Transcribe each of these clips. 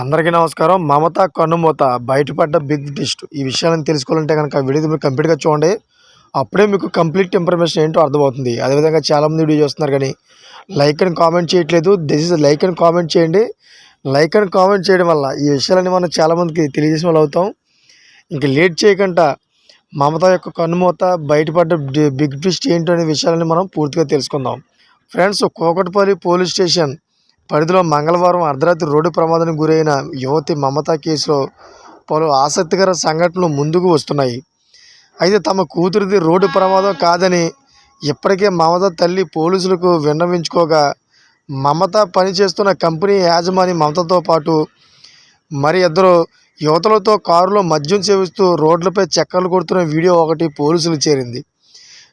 అందరికీ నమస్కారం. మమత కన్నుమూత బయటపడ్డ బిగ్ డిస్ట్ ఈ విషయాలను తెలుసుకోవాలంటే కనుక వీడియో మీరు కంప్లీట్గా చూడండి. అప్పుడే మీకు కంప్లీట్ ఇన్ఫర్మేషన్ ఏంటో అర్థమవుతుంది. అదేవిధంగా చాలామంది వీడియో చూస్తున్నారు కానీ లైక్ అని కామెంట్ చేయట్లేదు. దిస్ ఇస్ లైక్ అని కామెంట్ చేయండి. లైక్ అని కామెంట్ చేయడం వల్ల ఈ విషయాలని మనం చాలామందికి తెలియజేసిన వాళ్ళు అవుతాం. ఇంక లేట్ చేయకుండా మమత యొక్క కన్నుమూత బయటపడ్డ బిగ్ డిస్ట్ ఏంటో అనే విషయాలని మనం పూర్తిగా తెలుసుకుందాం. ఫ్రెండ్స్ కోకట్పల్లి పోలీస్ స్టేషన్ పరిధిలో మంగళవారం అర్ధరాత్రి రోడ్డు ప్రమాదానికి గురైన యువతి మమత కేసులో పలు ఆసక్తికర సంఘటనలు ముందుకు వస్తున్నాయి. అయితే తమ కూతురిది రోడ్డు ప్రమాదం కాదని ఇప్పటికే మమత తల్లి పోలీసులకు విన్నవించుకోగా మమత పనిచేస్తున్న కంపెనీ యాజమాని మమతతో పాటు మరి ఇద్దరు యువతలతో కారులో మద్యం సేవిస్తూ రోడ్లపై చక్కర్లు కొడుతున్న వీడియో ఒకటి పోలీసులు చేరింది.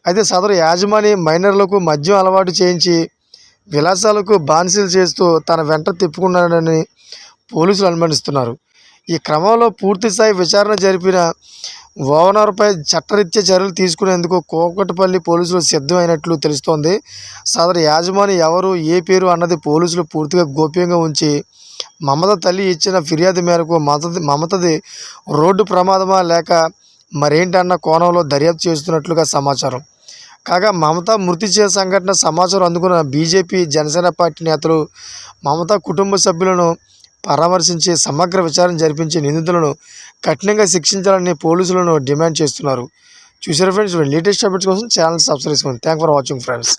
అయితే సదరు యాజమాని మైనర్లకు మద్యం అలవాటు చేయించి విలాసాలకు బానిసలు చేస్తూ తన వెంట తిప్పుకున్నాడని పోలీసులు అనుమానిస్తున్నారు. ఈ క్రమంలో పూర్తిస్థాయి విచారణ జరిపిన ఓనర్పై చట్టరీత్యా చర్యలు తీసుకునేందుకు కోకటపల్లి పోలీసులు సిద్ధమైనట్లు తెలుస్తోంది. సదరు యాజమాని ఎవరు ఏ పేరు అన్నది పోలీసులు పూర్తిగా గోప్యంగా ఉంచి మమత తల్లి ఇచ్చిన ఫిర్యాదు మేరకు మమతది మమతది రోడ్డు ప్రమాదమా లేక మరేంటన్న కోణంలో దర్యాప్తు చేస్తున్నట్లుగా సమాచారం. కాగా మమత మృతి చే సంఘటన సమాచారం అందుకున్న బీజేపీ జనసేన పార్టీ నేతలు మమత కుటుంబ సభ్యులను పరామర్శించి సమగ్ర విచారణ జరిపించి నిందితులను కఠినంగా శిక్షించాలని పోలీసులను డిమాండ్ చేస్తున్నారు. చూసారు ఫ్రెండ్స్ లేటెస్ట్ అప్డేట్స్ కోసం ఛానల్ సబ్స్క్రైబ్ చేసుకోండి. Thank for watching friends.